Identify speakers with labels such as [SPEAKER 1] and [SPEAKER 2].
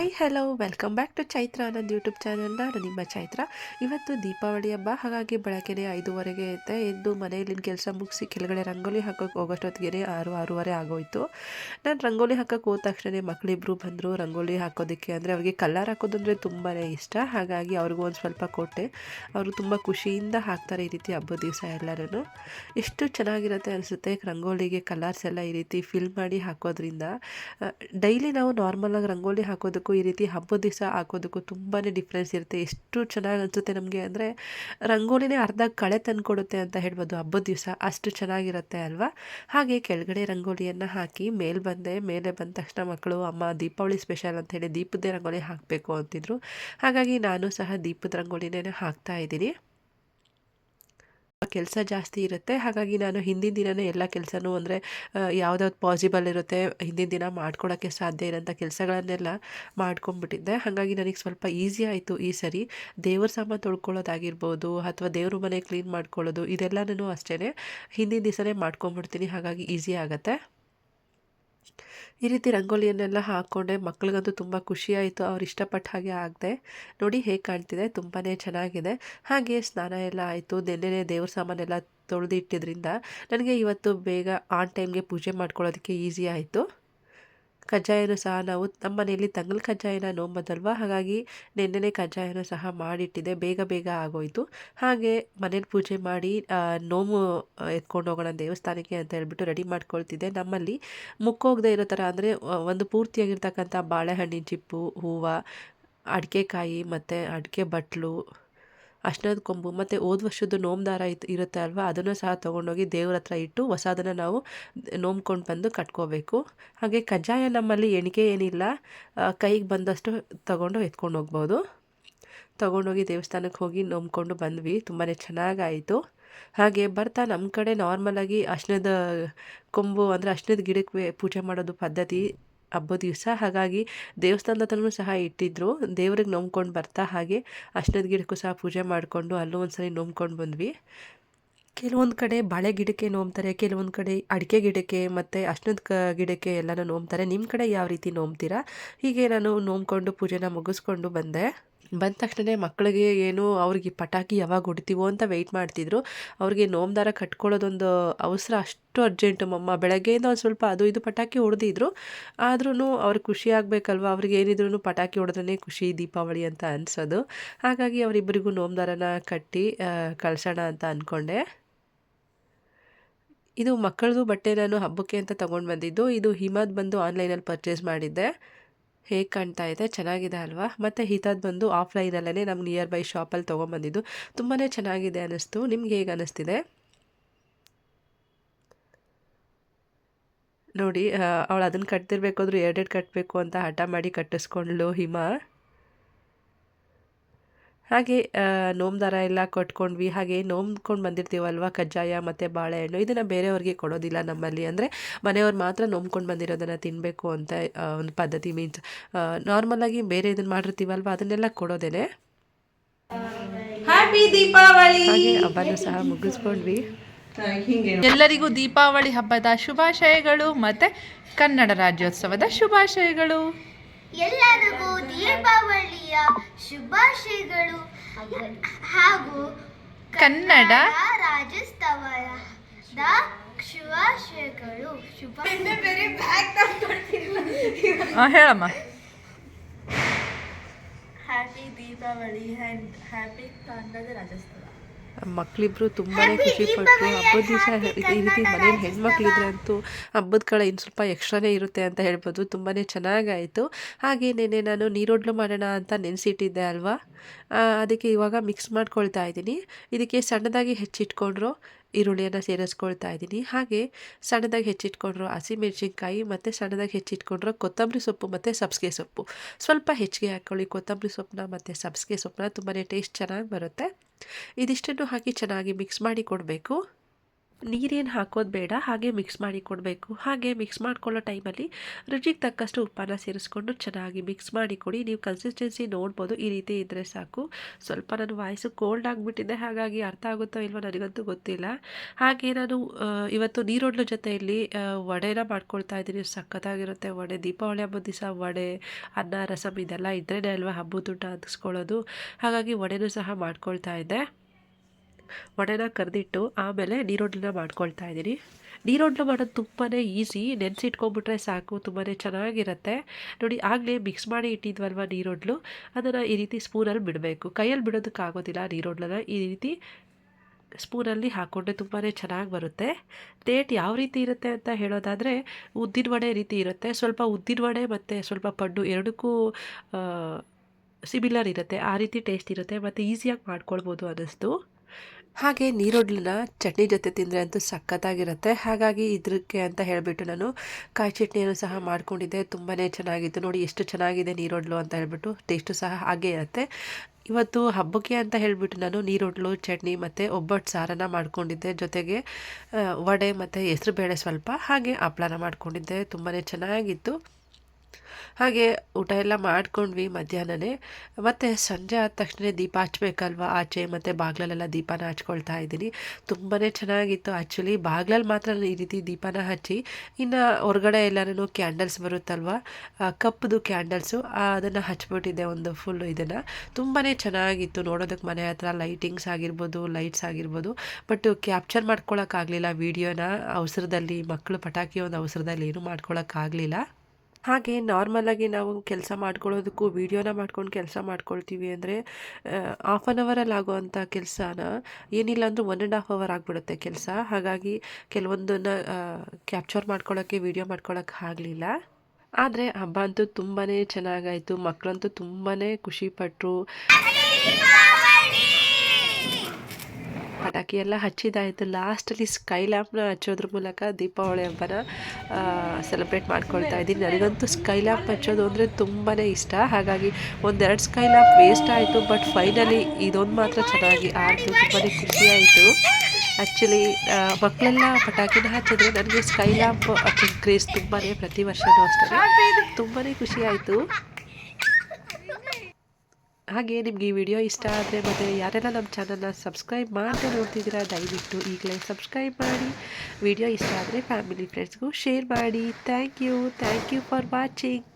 [SPEAKER 1] Hi hello welcome back to Chaitra ನನ್ನ YouTube channel ನಾನು ನಿಮ್ಮ ಚೈತ್ರ ಇವತ್ತು ದೀಪಾವಳಿ ಹಬ್ಬ, ಹಾಗಾಗಿ ಬೆಳಗ್ಗೆ ಐದೂವರೆಗೆ ಐತೆ ಎದ್ದು ಮನೆಯಲ್ಲಿ ಕೆಲಸ ಮುಗಿಸಿ ಕೆಳಗಡೆ ರಂಗೋಲಿ ಹಾಕೋಕೆ ಹೋಗೋಷ್ಟೊತ್ತಿಗೆ ಆರು, ಆರೂವರೆ ಆಗೋಯಿತು. ನಾನು ರಂಗೋಲಿ ಹಾಕೋಕೆ ಹೋದ ತಕ್ಷಣ ಮಕ್ಕಳಿಬ್ರು ಬಂದರು ರಂಗೋಲಿ ಹಾಕೋದಕ್ಕೆ. ಅಂದರೆ ಅವ್ರಿಗೆ ಕಲರ್ ಹಾಕೋದಂದರೆ ತುಂಬಾ ಇಷ್ಟ. ಹಾಗಾಗಿ ಅವ್ರಿಗೂ ಒಂದು ಸ್ವಲ್ಪ ಕೊಟ್ಟೆ. ಅವರು ತುಂಬ ಖುಷಿಯಿಂದ ಹಾಕ್ತಾರೆ ಈ ರೀತಿ ಹಬ್ಬದ ದಿವಸ ಎಲ್ಲರೂ ಎಷ್ಟು ಚೆನ್ನಾಗಿರುತ್ತೆ ಅನಿಸುತ್ತೆ ರಂಗೋಲಿಗೆ ಕಲರ್ಸ್ ಎಲ್ಲ ಈ ರೀತಿ ಫಿಲ್ ಮಾಡಿ ಹಾಕೋದ್ರಿಂದ. ಡೈಲಿ ನಾವು ನಾರ್ಮಲಾಗಿ ರಂಗೋಲಿ ಹಾಕೋದಕ್ಕೂ ಈ ರೀತಿ ಹಬ್ಬದ ದಿವಸ ಹಾಕೋದಕ್ಕೂ ತುಂಬಾ ಡಿಫ್ರೆನ್ಸ್ ಇರುತ್ತೆ. ಎಷ್ಟು ಚೆನ್ನಾಗಿ ಅನಿಸುತ್ತೆ ನಮಗೆ ಅಂದರೆ ರಂಗೋಲಿನೇ ಅರ್ಧ ಕಳೆ ತಂದುಕೊಡುತ್ತೆ ಅಂತ ಹೇಳ್ಬೋದು. ಹಬ್ಬದ ದಿವಸ ಅಷ್ಟು ಚೆನ್ನಾಗಿರುತ್ತೆ ಅಲ್ವಾ? ಹಾಗೆ ಕೆಳಗಡೆ ರಂಗೋಲಿಯನ್ನು ಹಾಕಿ ಮೇಲೆ ಬಂದೆ, ಮೇಲೆ ಬಂದ ತಕ್ಷಣ ಮಕ್ಕಳು, ಅಮ್ಮ ದೀಪಾವಳಿ ಸ್ಪೆಷಲ್ ಅಂತ ಹೇಳಿ ದೀಪದ ರಂಗೋಲಿ ಹಾಕಬೇಕು ಅಂತಿದ್ರು. ಹಾಗಾಗಿ ನಾನು ಸಹ ದೀಪದ ರಂಗೋಲಿನೇ ಹಾಕ್ತಾ ಇದ್ದೀನಿ. ಕೆಲಸ ಜಾಸ್ತಿ ಇರುತ್ತೆ. ಹಾಗಾಗಿ ನಾನು ಹಿಂದಿನ ದಿನವೇ ಎಲ್ಲ ಕೆಲಸನೂ ಅಂದರೆ ಯಾವುದಾವ್ದು ಪಾಸಿಬಲ್ ಇರುತ್ತೆ ಹಿಂದಿನ ದಿನ ಮಾಡ್ಕೊಳ್ಳೋಕ್ಕೆ ಸಾಧ್ಯ ಇರೋಂಥ ಕೆಲಸಗಳನ್ನೆಲ್ಲ ಮಾಡ್ಕೊಂಡ್ಬಿಟ್ಟಿದ್ದೆ. ಹಾಗಾಗಿ ನನಗೆ ಸ್ವಲ್ಪ ಈಸಿ ಆಯಿತು ಈ ಸರಿ. ದೇವ್ರ ಸಾಮಾನು ತೊಳ್ಕೊಳ್ಳೋದಾಗಿರ್ಬೋದು ಅಥವಾ ದೇವ್ರ ಮನೆ ಕ್ಲೀನ್ ಮಾಡ್ಕೊಳ್ಳೋದು ಇದೆಲ್ಲನೂ ಅಷ್ಟೇ ಹಿಂದಿನ ದಿವಸನೇ ಮಾಡ್ಕೊಂಬಿಡ್ತೀನಿ ಹಾಗಾಗಿ ಈಸಿ ಆಗುತ್ತೆ. ಈ ರೀತಿ ರಂಗೋಲಿಯನ್ನೆಲ್ಲ ಹಾಕ್ಕೊಂಡೆ ಮಕ್ಳಿಗಂತೂ ತುಂಬ ಖುಷಿಯಾಯಿತು, ಅವ್ರು ಇಷ್ಟಪಟ್ಟ ಹಾಗೆ ಆಗದೆ. ನೋಡಿ ಹೇಗೆ ಕಾಣ್ತಿದೆ ತುಂಬಾ ಚೆನ್ನಾಗಿದೆ. ಹಾಗೆ ಸ್ನಾನ ಎಲ್ಲ ಆಯಿತು, ನೆನ್ನೆನೇ ದೇವ್ರ ಸಾಮಾನೆಲ್ಲ ತೊಳೆದಿಟ್ಟಿದ್ರಿಂದ ನನಗೆ ಇವತ್ತು ಬೇಗ ಆನ್ ಟೈಮ್ಗೆ ಪೂಜೆ ಮಾಡ್ಕೊಳ್ಳೋದಕ್ಕೆ ಈಸಿ ಆಯಿತು. ಕಜ್ಜಾಯನೂ ಸಹ ನಾವು ನಮ್ಮ ಮನೆಯಲ್ಲಿ ತಂಗಲ್ ಕಜ್ಜಾಯನ ನೋಂಬದಲ್ವ? ಹಾಗಾಗಿ ನೆನ್ನೆನೇ ಕಜ್ಜಾಯನೂ ಸಹ ಮಾಡಿಟ್ಟಿದೆ. ಬೇಗ ಬೇಗ ಆಗೋಯಿತು. ಹಾಗೆ ಮನೇಲಿ ಪೂಜೆ ಮಾಡಿ ನೋಮು ಎತ್ಕೊಂಡು ಹೋಗೋಣ ದೇವಸ್ಥಾನಕ್ಕೆ ಅಂತ ಹೇಳ್ಬಿಟ್ಟು ರೆಡಿ ಮಾಡ್ಕೊಳ್ತಿದ್ದೆ. ನಮ್ಮಲ್ಲಿ ಮುಕ್ಕೋಗದೆ ಇರೋ ಥರ ಅಂದರೆ ಒಂದು ಪೂರ್ತಿಯಾಗಿರ್ತಕ್ಕಂಥ ಬಾಳೆಹಣ್ಣಿನ ಚಿಪ್ಪು, ಹೂವು, ಅಡಿಕೆಕಾಯಿ ಮತ್ತು ಅಡಿಕೆ ಬಟ್ಲು ಅಷ್ಟದ ಕೊಂಬು ಮತ್ತು ಹೋದ ವರ್ಷದ್ದು ನೋಮ್ ಇತ್ತು ಇರುತ್ತೆ ಅಲ್ವಾ? ಅದನ್ನು ಸಹ ತೊಗೊಂಡೋಗಿ ದೇವ್ರ ಹತ್ರ ಇಟ್ಟು ಹೊಸದನ್ನು ನಾವು ನೋಮ್ಕೊಂಡು ಬಂದು ಕಟ್ಕೋಬೇಕು. ಹಾಗೆ ಕಜ್ಜಾಯ ನಮ್ಮಲ್ಲಿ ಎಣಿಕೆ ಏನಿಲ್ಲ ಕೈಗೆ ಬಂದಷ್ಟು ತೊಗೊಂಡು ಎತ್ಕೊಂಡು ಹೋಗ್ಬೋದು. ತೊಗೊಂಡೋಗಿ ದೇವಸ್ಥಾನಕ್ಕೆ ಹೋಗಿ ನೋಮ್ಕೊಂಡು ಬಂದ್ವಿ ತುಂಬಾ ಚೆನ್ನಾಗಾಯಿತು. ಹಾಗೆ ಬರ್ತಾ ನಮ್ಮ ಕಡೆ ನಾರ್ಮಲಾಗಿ ಅಶ್ನದ ಕೊಂಬು ಅಂದರೆ ಅಶ್ನದ ಗಿಡಕ್ಕೆ ಪೂಜೆ ಮಾಡೋದು ಪದ್ಧತಿ ಹಬ್ಬದ ದಿವಸ. ಹಾಗಾಗಿ ದೇವಸ್ಥಾನದ ಹತ್ರನೂ ಸಹ ಇಟ್ಟಿದ್ರು. ದೇವ್ರಿಗೆ ನಂಬ್ಕೊಂಡು ಬರ್ತಾ ಹಾಗೆ ಅಷ್ಟದ ಗಿಡಕ್ಕೂ ಸಹ ಪೂಜೆ ಮಾಡಿಕೊಂಡು ಅಲ್ಲೂ ಒಂದು ಸರಿ ನಂಬ್ಕೊಂಡು ಬಂದ್ವಿ. ಕೆಲವೊಂದು ಕಡೆ ಬಾಳೆ ಗಿಡಕ್ಕೆ ನೋಮ್ತಾರೆ, ಕೆಲವೊಂದು ಕಡೆ ಅಡಿಕೆ ಗಿಡಕ್ಕೆ ಮತ್ತು ಅಷ್ಟದ ಕ ಗಿಡಕ್ಕೆ ಎಲ್ಲನೂ ನೋಮ್ತಾರೆ. ನಿಮ್ಮ ಕಡೆ ಯಾವ ರೀತಿ ನೋಮ್ತೀರಾ? ಹೀಗೆ ನಾನು ನೋಮ್ಕೊಂಡು ಪೂಜೆನ ಮುಗಿಸ್ಕೊಂಡು ಬಂದೆ. ಬಂದ ತಕ್ಷಣ ಮಕ್ಕಳಿಗೆ ಏನು ಅವ್ರಿಗೆ ಪಟಾಕಿ ಯಾವಾಗ ಹೊಡಿತೀವೋ ಅಂತ ವೆಯ್ಟ್ ಮಾಡ್ತಿದ್ರು. ಅವ್ರಿಗೆ ನೋಮ್ ದಾರ ಕಟ್ಕೊಳ್ಳೋದೊಂದು ಅವಸರ ಅಷ್ಟು ಅರ್ಜೆಂಟು ಮಮ್ಮ. ಬೆಳಗ್ಗೆಯಿಂದ ಒಂದು ಸ್ವಲ್ಪ ಅದು ಇದು ಪಟಾಕಿ ಹೊಡೆದಿದ್ರು. ಆದ್ರೂ ಅವ್ರಿಗೆ ಖುಷಿ ಆಗಬೇಕಲ್ವ? ಅವ್ರಿಗೆ ಏನಿದ್ರು ಪಟಾಕಿ ಹೊಡೆದ್ರೆ ಖುಷಿ ದೀಪಾವಳಿ ಅಂತ ಅನಿಸೋದು. ಹಾಗಾಗಿ ಅವರಿಬ್ಬರಿಗೂ ನೋಮ್ ದಾರನ ಕಟ್ಟಿ ಕಳ್ಸೋಣ ಅಂತ ಅಂದ್ಕೊಂಡೆ ಇದು ಮಕ್ಕಳದು ಬಟ್ಟೆ ನಾನು ಹಬ್ಬಕ್ಕೆ ಅಂತ ತೊಗೊಂಡು ಬಂದಿದ್ದು. ಇದು ಹಿಮದ್ ಬಂದು ಆನ್ಲೈನಲ್ಲಿ ಪರ್ಚೇಸ್ ಮಾಡಿದ್ದೆ. ಹೇಗೆ ಕಾಣ್ತಾ ಇದೆ? ಚೆನ್ನಾಗಿದೆ ಅಲ್ವಾ? ಮತ್ತು ಹಿತದ್ದು ಬಂದು ಆಫ್ಲೈನಲ್ಲೇ ನಮ್ಗೆ ನಿಯರ್ ಬೈ ಶಾಪಲ್ಲಿ ತೊಗೊಂಬಂದಿದ್ದು ತುಂಬಾ ಚೆನ್ನಾಗಿದೆ ಅನ್ನಿಸ್ತು ನಿಮ್ಗೆ ಹೇಗೆ ಅನ್ನಿಸ್ತಿದೆ ನೋಡಿ ಅವಳು ಅದನ್ನು ಕಟ್ತಿರ್ಬೇಕಾದ್ರೂ ಎರಡೆರಡು ಕಟ್ಟಬೇಕು ಅಂತ ಹಠ ಮಾಡಿ ಕಟ್ಟಿಸ್ಕೊಂಡ್ಳು ಹಿಮ. ಹಾಗೆ ನೋಮ್ ದಾರ ಎಲ್ಲ ಕೊಟ್ಕೊಂಡ್ವಿ. ಹಾಗೆ ನೋಮ್ಕೊಂಡು ಬಂದಿರ್ತೀವಲ್ವ ಕಜ್ಜಾಯ ಮತ್ತು ಬಾಳೆಹಣ್ಣು? ಇದನ್ನು ಬೇರೆಯವ್ರಿಗೆ ಕೊಡೋದಿಲ್ಲ ನಮ್ಮಲ್ಲಿ. ಅಂದರೆ ಮನೆಯವ್ರು ಮಾತ್ರ ನೋಮ್ಕೊಂಡು ಬಂದಿರೋದನ್ನು ತಿನ್ನಬೇಕು ಅಂತ ಒಂದು ಪದ್ಧತಿ ಮೀನ್ಸ್ ನಾರ್ಮಲಾಗಿ ಬೇರೆ ಇದನ್ನು ಮಾಡಿರ್ತೀವಲ್ವ ಅದನ್ನೆಲ್ಲ ಕೊಡೋದೇನೆ?
[SPEAKER 2] ಹ್ಯಾಪಿ ದೀಪಾವಳಿ
[SPEAKER 1] ಹಾಗೆ ಹಬ್ಬನೂ ಸಹ ಮುಗಿಸ್ಕೊಂಡ್ವಿ.
[SPEAKER 2] ಎಲ್ಲರಿಗೂ ದೀಪಾವಳಿ ಹಬ್ಬದ ಶುಭಾಶಯಗಳು ಮತ್ತೆ ಕನ್ನಡ ರಾಜ್ಯೋತ್ಸವದ ಶುಭಾಶಯಗಳು.
[SPEAKER 3] ಎಲ್ಲರಿಗೂ ದೀಪಾವಳಿಯ ಶುಭಾಶಯಗಳು. ಹಾಗೂ
[SPEAKER 2] ಕನ್ನಡ
[SPEAKER 3] ರಾಜ್ಯೋತ್ಸವದ ಶುಭಾಶಯಗಳು.
[SPEAKER 2] ಹೇಳಮ್ಮ.
[SPEAKER 3] Happy Deepavali happy Kannada Rajyotsava.
[SPEAKER 1] ಮಕ್ಕಳಿಬ್ರು ತುಂಬಾ ಖುಷಿಪಟ್ಟರು ಹಬ್ಬದ ದಿವಸ ಈ ರೀತಿ ಮನೇಲಿ ಹೆಣ್ಮಕ್ಳಿದ್ರೆ ಅಂತೂ ಹಬ್ಬದ ಕಳೆ ಇನ್ನು ಸ್ವಲ್ಪ ಎಕ್ಸ್ಟ್ರಾನೇ ಇರುತ್ತೆ ಅಂತ ಹೇಳ್ಬೋದು. ತುಂಬಾ ಚೆನ್ನಾಗಾಯಿತು. ಹಾಗೆ ನೆನೆ ನಾನು ನೀರೊಡ್ಲು ಮಾಡೋಣ ಅಂತ ನೆನೆಸಿಟ್ಟಿದ್ದೆ ಅಲ್ವಾ? ಅದಕ್ಕೆ ಇವಾಗ ಮಿಕ್ಸ್ ಮಾಡ್ಕೊಳ್ತಾ ಇದ್ದೀನಿ. ಇದಕ್ಕೆ ಸಣ್ಣದಾಗಿ ಹೆಚ್ಚಿಟ್ಕೊಂಡ್ರು ಈರುಳ್ಳಿಯನ್ನು ಸೇರಿಸ್ಕೊಳ್ತಾ ಇದ್ದೀನಿ. ಹಾಗೆ ಸಣ್ಣದಾಗಿ ಹೆಚ್ಚಿಟ್ಕೊಂಡ್ರು ಹಸಿಮೆಣ್ಸಿನ್ಕಾಯಿ, ಮತ್ತು ಸಣ್ಣದಾಗಿ ಹೆಚ್ಚಿಟ್ಕೊಂಡ್ರು ಕೊತ್ತಂಬರಿ ಸೊಪ್ಪು, ಮತ್ತು ಸಬ್ಸಿಗೆ ಸೊಪ್ಪು. ಸ್ವಲ್ಪ ಹೆಚ್ಚಿಗೆ ಹಾಕ್ಕೊಳ್ಳಿ ಕೊತ್ತಂಬರಿ ಸೊಪ್ಪನ್ನ, ಮತ್ತು ಸಬ್ಸಿಗೆ ಸೊಪ್ಪನ್ನ ತುಂಬಾ ಟೇಸ್ಟ್ ಚೆನ್ನಾಗಿ ಬರುತ್ತೆ. ಇದಿಷ್ಟನ್ನು ಹಾಕಿ ಚೆನ್ನಾಗಿ ಮಿಕ್ಸ್ ಮಾಡಿ ಕೊಡಬೇಕು. ನೀರೇನು ಹಾಕೋದು ಬೇಡ, ಹಾಗೆ ಮಿಕ್ಸ್ ಮಾಡಿ ಕೊಡಬೇಕು. ಹಾಗೆ ಮಿಕ್ಸ್ ಮಾಡ್ಕೊಳ್ಳೋ ಟೈಮಲ್ಲಿ ರುಚಿಗೆ ತಕ್ಕಷ್ಟು ಉಪ್ಪನ್ನು ಸೇರಿಸ್ಕೊಂಡು ಚೆನ್ನಾಗಿ ಮಿಕ್ಸ್ ಮಾಡಿ ಕೊಡಿ. ನೀವು ಕನ್ಸಿಸ್ಟೆನ್ಸಿ ನೋಡ್ಬೋದು, ಈ ರೀತಿ ಇದ್ದರೆ ಸಾಕು. ಸ್ವಲ್ಪ ನನ್ನ ವಾಯ್ಸು ಕೋಲ್ಡ್ ಆಗಿಬಿಟ್ಟಿದೆ, ಹಾಗಾಗಿ ಅರ್ಥ ಆಗುತ್ತೋ ಇಲ್ವೋ ನನಗಂತೂ ಗೊತ್ತಿಲ್ಲ. ಹಾಗೆ ನಾನು ಇವತ್ತು ನೀರೊಡ್ಲ ಜೊತೆಯಲ್ಲಿ ವಡೆನ ಮಾಡ್ಕೊಳ್ತಾ ಇದ್ದೀನಿ. ಸಖತ್ತಾಗಿರುತ್ತೆ ವಡೆ. ದೀಪಾವಳಿ ಹಬ್ಬದ ದಿವಸ ವಡೆ, ಅನ್ನ ರಸಮ್ ಇದೆಲ್ಲ ಇದ್ರೇ ಅಲ್ವಾ, ಹಬ್ಬದ ಊಟ ಹಾಗಾಗಿ ವಡೆನೂ ಸಹ ಮಾಡ್ಕೊಳ್ತಾ ಇದ್ದೆ. ವಡೆನ ಕರೆದಿಟ್ಟು ಆಮೇಲೆ ನೀರೊಡ್ಲನ್ನ ಮಾಡ್ಕೊಳ್ತಾ ಇದ್ದೀನಿ. ನೀರೊಡ್ಲು ಮಾಡೋದು ತುಂಬಾ ಈಸಿ, ನೆನೆಸಿಟ್ಕೊಂಡ್ಬಿಟ್ರೆ ಸಾಕು ತುಂಬಾ ಚೆನ್ನಾಗಿರುತ್ತೆ. ನೋಡಿ, ಆಗಲೇ ಮಿಕ್ಸ್ ಮಾಡಿ ಇಟ್ಟಿದ್ವಲ್ವ ನೀರೊಡ್ಲು? ಅದನ್ನು ಈ ರೀತಿ ಸ್ಪೂನಲ್ಲಿ ಬಿಡಬೇಕು. ಕೈಯಲ್ಲಿ ಬಿಡೋದಕ್ಕಾಗೋದಿಲ್ಲ ನೀರೊಡ್ಲನ್ನ ಈ ರೀತಿ ಸ್ಪೂನಲ್ಲಿ ಹಾಕ್ಕೊಂಡ್ರೆ ತುಂಬಾ ಚೆನ್ನಾಗಿ ಬರುತ್ತೆ. ಟೇಟ್ ಯಾವ ರೀತಿ ಇರುತ್ತೆ ಅಂತ ಹೇಳೋದಾದರೆ, ಉದ್ದಿನ ವಡೆ ರೀತಿ ಇರುತ್ತೆ. ಸ್ವಲ್ಪ ಉದ್ದಿನ ವಡೆ ಮತ್ತು ಸ್ವಲ್ಪ ಪಡ್ಡು ಎರಡಕ್ಕೂ ಸಿಮಿಲರ್ ಇರುತ್ತೆ. ಆ ರೀತಿ ಟೇಸ್ಟ್ ಇರುತ್ತೆ. ಮತ್ತು ಈಸಿಯಾಗಿ ಮಾಡ್ಕೊಳ್ಬೋದು ಅನ್ನಿಸ್ತು. ಹಾಗೆ ನೀರುಳ್ಳಿನ ಚಟ್ನಿ ಜೊತೆ ತಿಂದರೆ ಅಂತೂ ಸಖತ್ತಾಗಿರುತ್ತೆ. ಹಾಗಾಗಿ ಇದಕ್ಕೆ ಅಂತ ಹೇಳಿಬಿಟ್ಟು ನಾನು ಕಾಯಿ ಚಟ್ನಿಯನ್ನು ಸಹ ಮಾಡ್ಕೊಂಡಿದ್ದೆ. ತುಂಬಾ ಚೆನ್ನಾಗಿತ್ತು. ನೋಡಿ ಎಷ್ಟು ಚೆನ್ನಾಗಿದೆ ನೀರೊಡ್ಲು ಅಂತ ಹೇಳ್ಬಿಟ್ಟು ಟೇಸ್ಟು ಸಹ ಹಾಗೇ ಇರುತ್ತೆ. ಇವತ್ತು ಹಬ್ಬಕ್ಕೆ ಅಂತ ಹೇಳಿಬಿಟ್ಟು ನಾನು ನೀರೊಡ್ಲು, ಚಟ್ನಿ ಮತ್ತು ಒಬ್ಬಟ್ಟು ಸಾರನ್ನು ಮಾಡ್ಕೊಂಡಿದ್ದೆ. ಜೊತೆಗೆ ವಡೆ ಮತ್ತು ಹೆಸ್ರುಬೇಳೆ ಸ್ವಲ್ಪ ಹಾಗೆ ಹಪ್ಪಳನ ಮಾಡ್ಕೊಂಡಿದ್ದೆ. ತುಂಬಾ ಚೆನ್ನಾಗಿತ್ತು. ಹಾಗೆ ಊಟ ಎಲ್ಲ ಮಾಡ್ಕೊಂಡ್ವಿ ಮಧ್ಯಾಹ್ನನೇ. ಮತ್ತು ಸಂಜೆ ಆದ ತಕ್ಷಣ ದೀಪ ಹಚ್ಬೇಕಲ್ವ ಆಚೆ, ಮತ್ತು ಬಾಗ್ಲಲ್ಲೆಲ್ಲ ದೀಪನ ಹಚ್ಕೊಳ್ತಾ ಇದ್ದೀನಿ. ತುಂಬಾ ಚೆನ್ನಾಗಿತ್ತು. ಆ್ಯಕ್ಚುಲಿ ಬಾಗ್ಲಲ್ಲಿ ಮಾತ್ರ ಈ ರೀತಿ ದೀಪನ ಹಚ್ಚಿ, ಇನ್ನು ಹೊರಗಡೆ ಎಲ್ಲರೂ ಕ್ಯಾಂಡಲ್ಸ್ ಬರುತ್ತಲ್ವ ಕಪ್ಪದು ಕ್ಯಾಂಡಲ್ಸು ಅದನ್ನು ಹಚ್ಬಿಟ್ಟಿದ್ದೆ ಒಂದು ಫುಲ್ಲು ಇದನ್ನು. ತುಂಬಾ ಚೆನ್ನಾಗಿತ್ತು. ನೋಡೋದಕ್ಕೆ ಮನೆ ಹತ್ರ ಲೈಟಿಂಗ್ಸ್ ಆಗಿರ್ಬೋದು ಲೈಟ್ಸ್ ಆಗಿರ್ಬೋದು ಬಟ್ ಕ್ಯಾಪ್ಚರ್ ಮಾಡ್ಕೊಳ್ಳೋಕ್ಕಾಗಲಿಲ್ಲ ವೀಡಿಯೋನ ಅವಸರದಲ್ಲಿ ಮಕ್ಕಳು ಪಟಾಕಿ ಒಂದು ಅವಸರದಲ್ಲಿ ಏನೂ ಮಾಡ್ಕೊಳಕ್ಕಾಗಲಿಲ್ಲ ಹಾಗೆ ನಾರ್ಮಲಾಗಿ ನಾವು ಕೆಲಸ ಮಾಡ್ಕೊಳ್ಳೋದಕ್ಕೂ ವೀಡಿಯೋನ ಮಾಡ್ಕೊಂಡು ಕೆಲಸ ಮಾಡ್ಕೊಳ್ತೀವಿ ಅಂದರೆ ಹಾಫ್ ಆನ್ ಅವರಲ್ಲಿ ಆಗೋವಂಥ ಕೆಲಸನ ಏನಿಲ್ಲ ಅಂದರೂ ಒನ್ ಆ್ಯಂಡ್ ಹಾಫ್ ಅವರ್ ಆಗಿಬಿಡುತ್ತೆ ಕೆಲಸ. ಹಾಗಾಗಿ ಕೆಲವೊಂದನ್ನು ಕ್ಯಾಪ್ಚರ್ ಮಾಡ್ಕೊಳ್ಳೋಕ್ಕೆ ವೀಡಿಯೋ ಮಾಡ್ಕೊಳ್ಳೋಕೆ ಆಗಲಿಲ್ಲ. ಆದರೆ ಹಬ್ಬ ಅಂತೂ ತುಂಬಾ ಚೆನ್ನಾಗಾಯಿತು ಮಕ್ಕಳಂತೂ ತುಂಬಾ ಖುಷಿಪಟ್ಟರು ಪಟಾಕಿ ಎಲ್ಲ ಹಚ್ಚಿದಾಯಿತು. ಲಾಸ್ಟಲ್ಲಿ ಸ್ಕೈ ಲ್ಯಾಂಪ್ನ ಹಚ್ಚೋದ್ರ ಮೂಲಕ ದೀಪಾವಳಿ ಹಬ್ಬನ ಸೆಲೆಬ್ರೇಟ್ ಮಾಡ್ಕೊಳ್ತಾ ಇದ್ದೀನಿ. ನನಗಂತೂ ಸ್ಕೈ ಲ್ಯಾಂಪ್ ಹಚ್ಚೋದು ಅಂದರೆ ತುಂಬಾ ಇಷ್ಟ. ಹಾಗಾಗಿ ಒಂದೆರಡು ಸ್ಕೈ ಲ್ಯಾಂಪ್ ವೇಸ್ಟ್ ಆಯಿತು ಬಟ್ ಫೈನಲಿ ಇದೊಂದು ಮಾತ್ರ ಚೆನ್ನಾಗಿ ಆಯಿತು. ತುಂಬಾ ಖುಷಿಯಾಯಿತು ಆ್ಯಕ್ಚುಲಿ ಮಕ್ಕಳೆಲ್ಲ ಪಟಾಕಿನ ಹಚ್ಚಿದ್ರೆ ನನಗೆ ಸ್ಕೈ ಲ್ಯಾಂಪ್ ಅಥವಾ ಕ್ರೇಸ್ ತುಂಬಾ ಪ್ರತಿ ವರ್ಷವೂ ಅಷ್ಟೇ. ತುಂಬಾ ಖುಷಿಯಾಯಿತು ಹಾಗೆ ನಿಮಗೆ ಈ ವಿಡಿಯೋ ಇಷ್ಟ ಆದರೆ ಮತ್ತು ಯಾರೆಲ್ಲ ನಮ್ಮ ಚಾನಲ್ನ ಸಬ್ಸ್ಕ್ರೈಬ್ ಮಾಡದೆ ನೋಡ್ತಿದ್ದೀರಾ, ದಯವಿಟ್ಟು ಈಗಲೇ ಸಬ್ಸ್ಕ್ರೈಬ್ ಮಾಡಿ. ವಿಡಿಯೋ ಇಷ್ಟ ಆದರೆ ಫ್ಯಾಮಿಲಿ ಫ್ರೆಂಡ್ಸ್ಗೂ ಶೇರ್ ಮಾಡಿ. Thank you thank you for watching